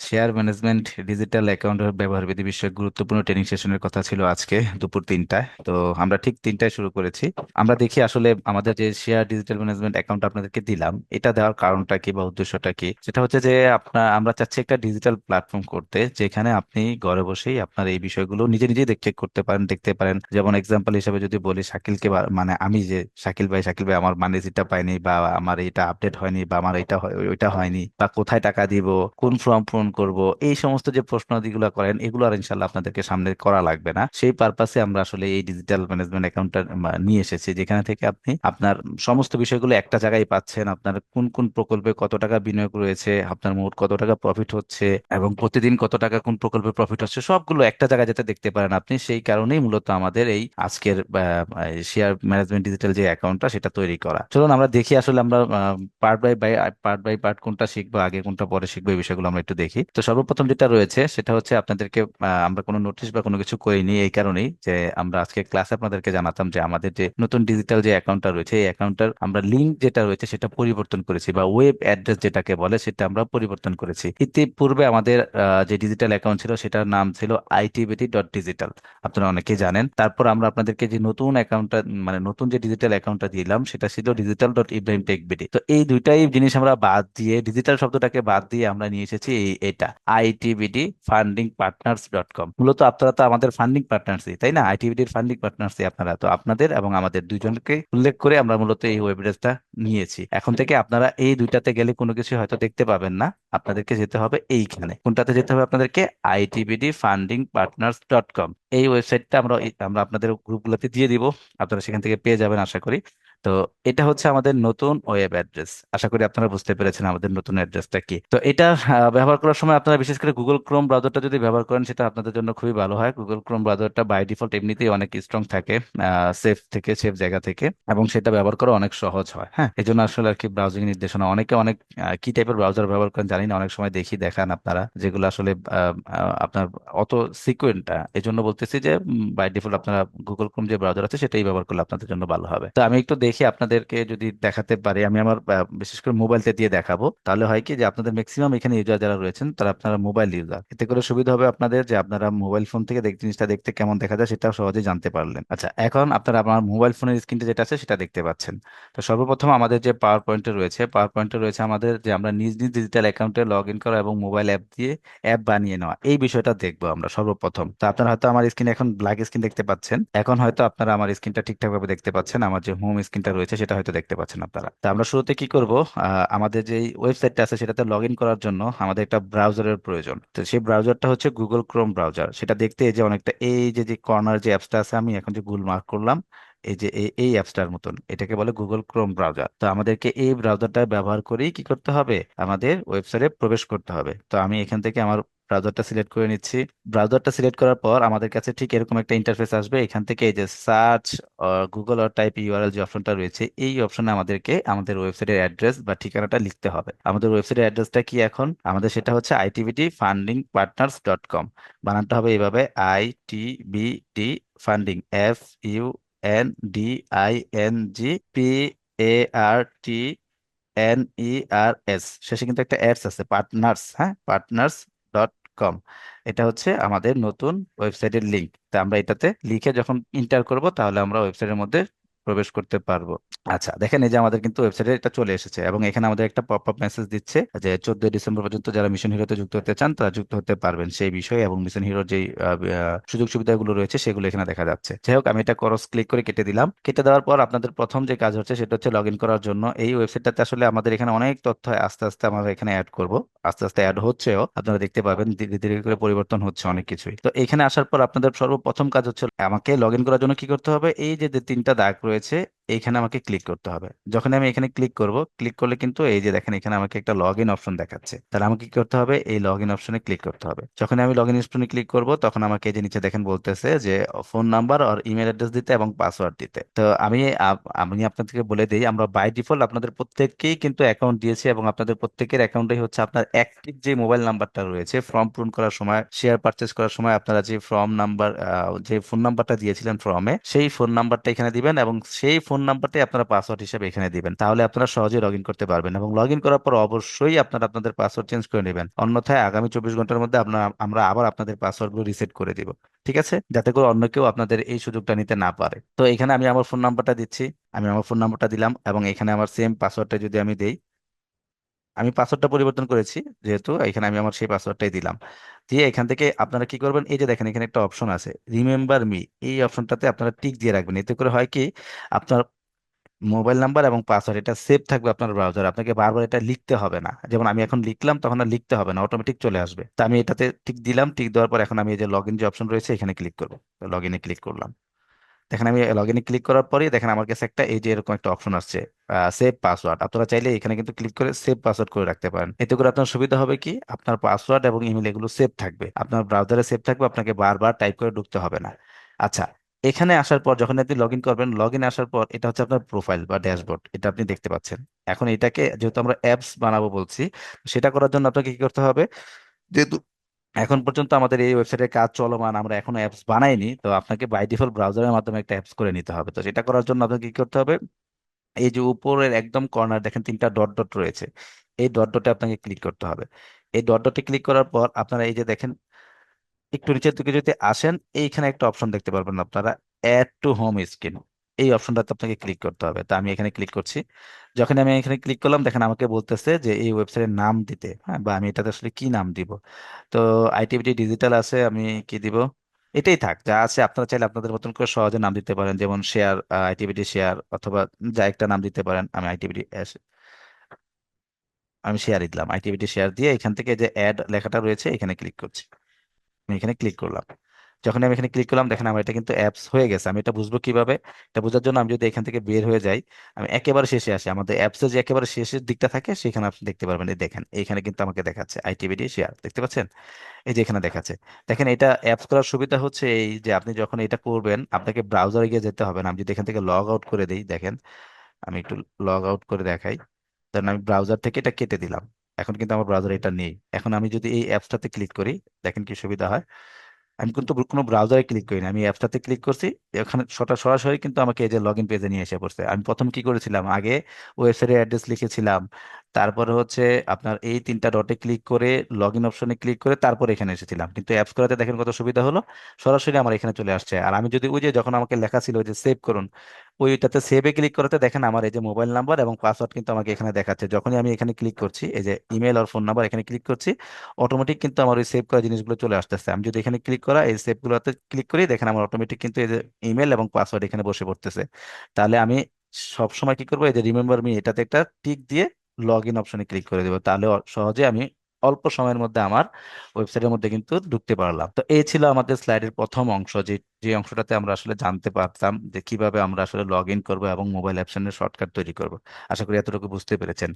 Share management digital অ্যাকাউন্টের ব্যবহার বিধি বিষয়ক গুরুত্বপূর্ণ ট্রেনিং সেশনের কথা ছিল আজকে দুপুর তিনটায়। তো আমরা ঠিক তিনটায় শুরু করেছি। আমরা দেখি আসলে আমাদের যে শেয়ার ডিজিটাল ম্যানেজমেন্ট অ্যাকাউন্ট আপনাদেরকে দিলাম, এটা দেওয়ার কারণটা কি বা উদ্দেশ্যটা কি? সেটা হচ্ছে যে আপনার আমরা চাচ্ছি একটা ডিজিটাল প্ল্যাটফর্ম করতে, যেখানে আপনি ঘরে বসেই আপনার এই বিষয়গুলো নিজে নিজেই চেক করতে পারেন, দেখতে পারেন। যেমন এক্সাম্পল হিসেবে যদি বলি, শাকিলকে মানে আমি যে, শাকিল ভাই শাকিল ভাই আমার মানে যেটা পাইনি বা আমার এটা আপডেট হয়নি বা আমার এটা ওইটা হয়নি বা কোথায় টাকা দিব, কোন ফর্ম পূরণ করব, এই সমস্ত যে প্রশ্নাদিগুলো করেন, এগুলো আর ইনশাল্লাহ আপনাদেরকে সামনে করা লাগবে না। সেই পারপাসে আমরা আসলে এই ডিজিটাল ম্যানেজমেন্ট অ্যাকাউন্টটা নিয়ে এসেছি, যেখানে থেকে আপনি আপনার সমস্ত বিষয়গুলো একটা জায়গায় পাচ্ছেন, আপনার কোন কোন প্রকল্পে কত টাকা বিনিয়োগ রয়েছে, আপনার মোট কত টাকা প্রফিট হচ্ছে, এবং প্রতিদিন কত টাকা কোন প্রকল্পে প্রফিট হচ্ছে, সবগুলো একটা জায়গায় যাতে দেখতে পারেন আপনি, সেই কারণেই মূলত আমাদের এই আজকের শেয়ার ম্যানেজমেন্ট ডিজিটাল যে অ্যাকাউন্টটা সেটা তৈরি করা। চলুন আমরা দেখি আসলে আমরা part by by part by part কোনটা শিখব, আগে কোনটা পরে শিখব, এই বিষয়গুলো আমরা একটু দেখি। তো সর্বপ্রথম যেটা রয়েছে সেটা হচ্ছে আপনাদেরকে আমরা কোনো নোটিশ বা কোনো কিছু করিনি এই কারণেই যে আমরা আজকে ক্লাসে আপনাদেরকে জানাতাম যে আমাদের যে নতুন ডিজিটাল যে অ্যাকাউন্টটা রয়েছে, এই অ্যাকাউন্টটার আমরা লিঙ্ক যেটা রয়েছে সেটা পরিবর্তন করেছি বা ওয়েব অ্যাড্রেস যেটাকে বলে সেটা আমরা পরিবর্তন করেছি। ইতিপূর্বে আমাদের যে ডিজিটাল অ্যাকাউন্ট ছিল সেটার নাম ছিল আইটিবিটি ডট ডিজিটাল। আপনারা অনেকেই জানেন। তারপর আমরা আপনাদেরকে যে নতুন অ্যাকাউন্টটা মানে নতুন যে ডিজিটাল অ্যাকাউন্টটা দিলাম সেটা ছিল digital dot Ibrahim tech BD তো এই দুইটাই জিনিস আমরা বাদ দিয়ে, ডিজিটাল শব্দটাকে বাদ দিয়ে আমরা নিয়ে এসেছি এই এটা ITBD funding partners dot com মূলত আপনারা তো আমাদের ফান্ডিং পার্টনার্সই তাই না? আইটিবিডির ফান্ডিং পার্টনার্সই আপনারা। তো আপনাদের এবং আমাদের দুইজনকে উল্লেখ করে আমরা মূলত এই ওয়েব অ্যাড্রেসটা নিয়েছি। এখন থেকে আপনারা এই দুইটাতে গেলে কোনো কিছু হয়তো দেখতে পাবেন না। আপনাদেরকে যেতে হবে এইখানে। কোনটাতে যেতে হবে আপনাদেরকে? ITBD funding partners dot com এই ওয়েবসাইটটা আমরা আমরা আপনাদের গ্রুপগুলোতে দিয়ে দিব। আপনারা সেখান থেকে পেয়ে যাবেন, আশা করি। তো এটা হচ্ছে আমাদের নতুন ওয়েব অ্যাড্রেস আশা করি আপনারা বুঝতে পেরেছেন আমাদের নতুন অ্যাড্রেসটা কি। তো এটা ব্যবহার করার সময় আপনারা বিশেষ করে গুগল ক্রোম ব্রাউজারটা যদি ব্যবহার করেন, সেটা আপনাদের জন্য খুবই ভালো হয়। গুগল ক্রোম ব্রাউজারটা বাই ডিফল্ট এমনিতেই অনেক স্ট্রং থাকে সেফ থেকে সেফ জায়গা থেকে, এবং সেটা ব্যবহার করা অনেক সহজ হয় হ্যাঁ? এই জন্য আসলে আর কি ব্রাউজিং নির্দেশনা। অনেকে অনেক কি টাইপের ব্রাউজার ব্যবহার করেন জানি না, অনেক সময় দেখি, দেখান আপনারা, যেগুলো আসলে আপনার অত সিকুয়েন্টটা এই জন্য বলতেছি যে বাই ডিফল্ট আপনারা গুগল ক্রোম যে ব্রাউজার আছে, সেটাই ব্যবহার করলে আপনাদের জন্য ভালো হবে। তো আমি একটু দেখি আপনাদেরকে যদি দেখাতে পারি, আমি আমার বিশেষ করে মোবাইলতে দিয়ে দেখাবো, তাহলে হয় কি যে আপনাদের ম্যাক্সিমাম এখানে ইউজার যারা রয়েছেন, তারা আপনারা মোবাইল ইউজার এতে করে সুবিধা হবে আপনাদের যে আপনারা মোবাইল ফোন থেকে দেখ, জিনিসটা দেখতে কেমন দেখা যায় সেটা সহজে জানতে পারলেন। আচ্ছা এখন আপনারা আমার মোবাইল ফোনের স্ক্রিনটা যেটা আছে সেটা দেখতে পাচ্ছেন। তো সর্বপ্রথম আমাদের যে পাওয়ার পয়েন্টে রয়েছে পাওয়ার পয়েন্টে রয়েছে আমাদের যে আমরা নিজ নিজ ডিজিটাল অ্যাকাউন্টে লগ ইন করা এবং মোবাইল অ্যাপ দিয়ে অ্যাপ বানিয়ে নেওয়া। এই বিষয়টা দেখব আমরা সর্বপ্রথম। তো আপনারা হয়তো আমার স্ক্রিন এখন ব্ল্যাক স্ক্রিন দেখতে পাচ্ছেন। এখন হয়তো আপনারা আমার স্ক্রিনটা ঠিকঠাক ভাবে দেখতে পাচ্ছেন। আমার যে হোম স্ক্রিনটা রয়েছে, সেটা হয়তো দেখতে পাচ্ছেন আপনারা। তো আমরা শুরুতে কি করব? আমাদের যে ওয়েবসাইটটা আছে, সেটাতে লগ ইন করার জন্য আমাদের একটা ব্রাউজারের প্রয়োজন। তো সেই ব্রাউজারটা হচ্ছে গুগল ক্রোম ব্রাউজার সেটা দেখতে যে অনেকটা, এই যে যে কর্নার যে অ্যাপসটা আছে, আমি এখন যে গুগল মার্ক করলাম, এই যে, এই অ্যাপসটার মতন। এটাকে বলে গুগল ক্রোম ব্রাউজার তো আমাদেরকে এই ব্রাউজারটা ব্যবহার করেই কি করতে হবে? আমাদের ওয়েবসাইটে প্রবেশ করতে হবে। তো আমি এখান থেকে আমার ব্রাউজারটা সিলেক্ট করে নিচ্ছি। ব্রাউজারটা সিলেক্ট করার পর আমাদের কাছে ঠিক এরকম একটা ইন্টারফেস আসবে। এখান থেকে এই যে search Google or type URL যে অপশনটা রয়েছে, এই অপশনে আমাদেরকে আমাদের ওয়েবসাইটের অ্যাড্রেস বা ঠিকানাটা লিখতে হবে। আমাদের ওয়েবসাইটের অ্যাড্রেসটা কি এখন? আমাদের সেটা হচ্ছে আইটিভিটি ফান্ডিং পার্টনার্স ডট কম বানানটা হবে এইভাবে I T B D funding F U N D I N G P A R T N E R S শেষে কিন্তু একটা অ্যাডস আছে পার্টনার্স হ্যাঁ? পার্টনার্স ডট কম এটা হচ্ছে আমাদের নতুন ওয়েবসাইটের লিঙ্ক তা আমরা এটাতে লিখে যখন ইন্টার করব, তাহলে আমরা ওয়েবসাইটের মধ্যে প্রবেশ করতে পারব। আচ্ছা দেখেন এই যে আমাদের কিন্তু ওয়েবসাইটে এটা চলে এসেছে এবং এখানে আমাদের একটা পপ আপ মেসেজ দিচ্ছে যে চোদ্দ ডিসেম্বর পর্যন্ত যারা মিশন হিরোতে যুক্ত হতে চান, তারা যুক্ত হতে পারবেন সেই বিষয়ে এবং মিশন হিরোর যে সুযোগ সুবিধাগুলো রয়েছে সেগুলো এখানে দেখা যাচ্ছে। যাই হোক, আমি এটা ক্রস ক্লিক করে কেটে দিলাম। কেটে দেওয়ার পর আপনাদের প্রথম যে কাজ হচ্ছে সেটা হচ্ছে লগ ইন করার জন্য। এই ওয়েবসাইটটাতে আসলে আমাদের এখানে অনেক তথ্য আস্তে আস্তে আমরা এখানে অ্যাড করব। আস্তে আস্তে অ্যাড হচ্ছেও। আপনারা দেখতে পাবেন ধীরে ধীরে করে পরিবর্তন হচ্ছে অনেক কিছুই। তো এখানে আসার পর আপনাদের সর্বপ্রথম কাজ হচ্ছে আমাকে লগ ইন করার জন্য কি করতে হবে? এই যে তিনটা দাগ রয়েছে রয়েছে এইখানে আমাকে ক্লিক করতে হবে। যখন আমি এখানে ক্লিক করব ক্লিক করলে কিন্তু এই যে দেখেন, এখানে আমাকে একটা লগ ইন অপশন দেখাচ্ছে। তাহলে আমাকে কি করতে হবে? এই লগ ইন অপশনে ক্লিক করতে হবে। যখন আমি লগ ইন অপশনে ক্লিক করব, তখন আমাকে যে নিচে দেখেন বলতেছে যে ফোন নাম্বার আর ইমেল অ্যাড্রেস দিতে এবং পাসওয়ার্ড দিতে। তো আমি আমি আপনাদেরকে বলে দিই, আমরা বাই ডিফল্ট আপনাদের প্রত্যেককেই কিন্তু অ্যাকাউন্ট দিয়েছি এবং আপনাদের প্রত্যেকের অ্যাকাউন্টেই হচ্ছে আপনার অ্যাক্টিভ যে মোবাইল নাম্বারটা রয়েছে ফর্ম পূরণ করার সময় শেয়ার পারচেজ করার সময় আপনারা যে ফর্ম নাম্বার যে ফোন নাম্বারটা দিয়েছিলেন ফর্মে সেই ফোন নাম্বারটা এখানে দিবেন এবং সেই ফোন ফোন নাম্বারটাই আপনারা পাসওয়ার্ড হিসেবে এখানে দিবেন। তাহলে আপনারা সহজে লগ ইন করতে পারবেন এবং লগ ইন করার পর অবশ্যই আপনারা আপনাদের পাসওয়ার্ড চেঞ্জ করে নেবেন। অন্যথায় আগামী চব্বিশ ঘণ্টার মধ্যে আপনার, আমরা আবার আপনাদের পাসওয়ার্ডগুলো রিসেট করে দিব। ঠিক আছে? যাতে করে অন্য কেউ আপনাদের এই সুযোগটা নিতে না পারে। তো এখানে আমি আমার ফোন নাম্বারটা দিচ্ছি। আমি আমার ফোন নাম্বারটা দিলাম এবং এখানে আমার সেম পাসওয়ার্ডটা যদি আমি দেই আমি পাসওয়ার্ডটা পরিবর্তন করেছি, যেহেতু এখানে আমি আমার সেই পাসওয়ার্ডটাই দিলাম। দিয়ে এখান থেকে আপনারা কি করবেন, এই যে দেখেন এখানে একটা অপশন আছে রিমেম্বার মি এই অপশনটাতে আপনারা টিক দিয়ে রাখবেন। এতে করে হয় কি, আপনার মোবাইল নাম্বার এবং পাসওয়ার্ড, এটা সেভ থাকবে আপনার ব্রাউজার। আপনাকে বারবার এটা লিখতে হবে না। যেমন আমি এখন লিখলাম, তখন আর লিখতে হবে না অটোমেটিক চলে আসবে। তা আমি এটাতে টিক দিলাম, টিক দেওয়ার পর এখন আমি এই যে লগ ইন যে অপশন রয়েছে, এখানে ক্লিক করব। লগ ইনে ক্লিক করলাম। দেখেন আমি লগ ইনে ক্লিক করার পরেই দেখেন আমার কাছে একটা এই যে এরকম একটা অপশন আসছে সেভ পাসওয়ার্ড আপনারা চাইলে এখানে কিন্তু ক্লিক করে সেভ পাসওয়ার্ড করে রাখতে পারেন। এতে করে আপনার সুবিধা হবে কি? আপনার পাসওয়ার্ড এবং ইমেল এগুলো সেভ থাকবে। আপনার ব্রাউজারে সেভ থাকবে, আপনাকে বারবার টাইপ করে ঢুকতে হবে না। আচ্ছা এখানে আসার পর যখন আপনি লগ ইন করবেন লগ ইন আসার পর এটা হচ্ছে আপনার প্রোফাইল বা ড্যাশবোর্ড এটা আপনি দেখতে পাচ্ছেন। এখন এটাকে যেহেতু আমরা অ্যাপস বানাবো বলছি, সেটা করার জন্য আপনাকে কি করতে হবে? যেহেতু এখন পর্যন্ত আমাদের এই ওয়েবসাইটের কাজ চলমান, আমরা এখনও অ্যাপস বানাইনি, তো আপনাকে বাই ডিফল্ট ব্রাউজারের মাধ্যমে একটা অ্যাপস করে নিতে হবে। তো সেটা করার জন্য আপনাকে কি করতে হবে? এই যে উপরের একদম কর্নার দেখেন তিনটা ডট ডট রয়েছে, এই ডট ডটে আপনাকে ক্লিক করতে হবে। এই ডট ডটে ক্লিক করার পর আপনারা এই যে দেখেন, একটু নিচের দিকে যদি আসেন, এইখানে একটা অপশন দেখতে পারবেন আপনারা অ্যাড টু হোম স্ক্রিন এই অপশনটাতে আপনাকে ক্লিক করতে হবে। তো আমি এখানে ক্লিক করছি। যখন আমি এখানে ক্লিক করলাম, দেখেন আমাকে বলতেছে যে এই ওয়েবসাইটের নাম দিতে হ্যাঁ বা আমি এটাতে আসলে কি নাম দিব? তো আইটিভিটি ডিজিটাল আছে, আমি কি দিব? এটাই থাক, যা আছে আপনারা চাইলে আপনাদের মতন করে সহজে নাম দিতে পারেন। যেমন শেয়ার আইটিভিটি শেয়ার অথবা যা একটা নাম দিতে পারেন। আমি আইটিভিটি আমি শেয়ারই দিলাম। আইটিভিটি শেয়ার দিয়ে এখান থেকে যে অ্যাড লেখাটা রয়েছে, এখানে ক্লিক করছি। আমি এখানে ক্লিক করলাম। যখন আমি এখানে ক্লিক করলাম, দেখেন আমার এটা কিন্তু অ্যাপস হয়ে গেছে। আমি এটা বুঝব কীভাবে? এটা বোঝার জন্য আমি যদি এখান থেকে বের হয়ে যাই, আমি একেবারে শেষে আসি। আমাদের অ্যাপসের যে একেবারে শেষের দিকটা থাকে, সেখানে আপনি দেখতে পারবেন। এই দেখেন এখানে কিন্তু আমাকে দেখাচ্ছে আইটিভিডি শেয়ার দেখতে পাচ্ছেন? এই যে এখানে দেখাচ্ছে। দেখেন, এটা অ্যাপস করার সুবিধা হচ্ছে এই যে আপনি যখন এটা করবেন, আপনাকে ব্রাউজারে গিয়ে যেতে হবে না। আমি যদি এখান থেকে লগ আউট করে দিই, দেখেন, আমি একটু লগ আউট করে দেখাই। ধরেন আমি ব্রাউজার থেকে এটা কেটে দিলাম। এখন কিন্তু আমার ব্রাউজার এটা নেই। এখন আমি যদি এই অ্যাপসটাতে ক্লিক করি, দেখেন কি সুবিধা হয়। আমি কিন্তু কোনো ব্রাউজারে ক্লিক করিনি আমি অ্যাপসটাতে ক্লিক করছি এখানে সটা, সরাসরি কিন্তু আমাকে এই যে লগ ইন পেজে নিয়ে এসে পড়ছে। আমি প্রথম কি করেছিলাম? আগে ওয়েবসাইটের অ্যাড্রেস লিখেছিলাম তারপরে হচ্ছে আপনার এই তিনটা ডটে ক্লিক করে লগ ইন অপশনে ক্লিক করে তারপর এখানে এসেছিলাম। কিন্তু অ্যাপস করাতে দেখেন কত সুবিধা হলো। সরাসরি আমার এখানে চলে আসছে। আর আমি যদি ওই যে যখন আমাকে লেখা ছিল যে সেভ করুন, ওইটাতে সেভে ক্লিক করতে দেখেন আমার এই যে মোবাইল নাম্বার এবং পাসওয়ার্ড কিন্তু আমাকে এখানে দেখাচ্ছে। যখনই আমি এখানে ক্লিক করছি, এই যে ইমেল আর ফোন নাম্বার এখানে ক্লিক করছি অটোমেটিক কিন্তু আমার ওই সেভ করা জিনিসগুলো চলে আসতেছে। আমি যদি এখানে ক্লিক করা, এই সেভগুলোতে ক্লিক করি দেখেন আমার অটোমেটিক কিন্তু এই যে ইমেল এবং পাসওয়ার্ড এখানে বসে পড়তেছে। তাহলে আমি সব সময় কি করব, এই যে রিমেম্বার মি এটাতে একটা টিক দিয়ে লগ ইন অপশনে ক্লিক করে দেবো। তাহলে সহজে আমি অল্প সময়ের মধ্যে আমার ওয়েবসাইটের মধ্যে কিন্তু ঢুকতে পারলাম। তো এই ছিল আমাদের স্লাইডের প্রথম অংশ, যে যে অংশটাতে আমরা আসলে জানতে পারতাম যে কীভাবে আমরা আসলে লগ ইন করব এবং মোবাইল অ্যাপশনের শর্টকাট তৈরি করব। আশা করি এতটুকু বুঝতে পেরেছেন।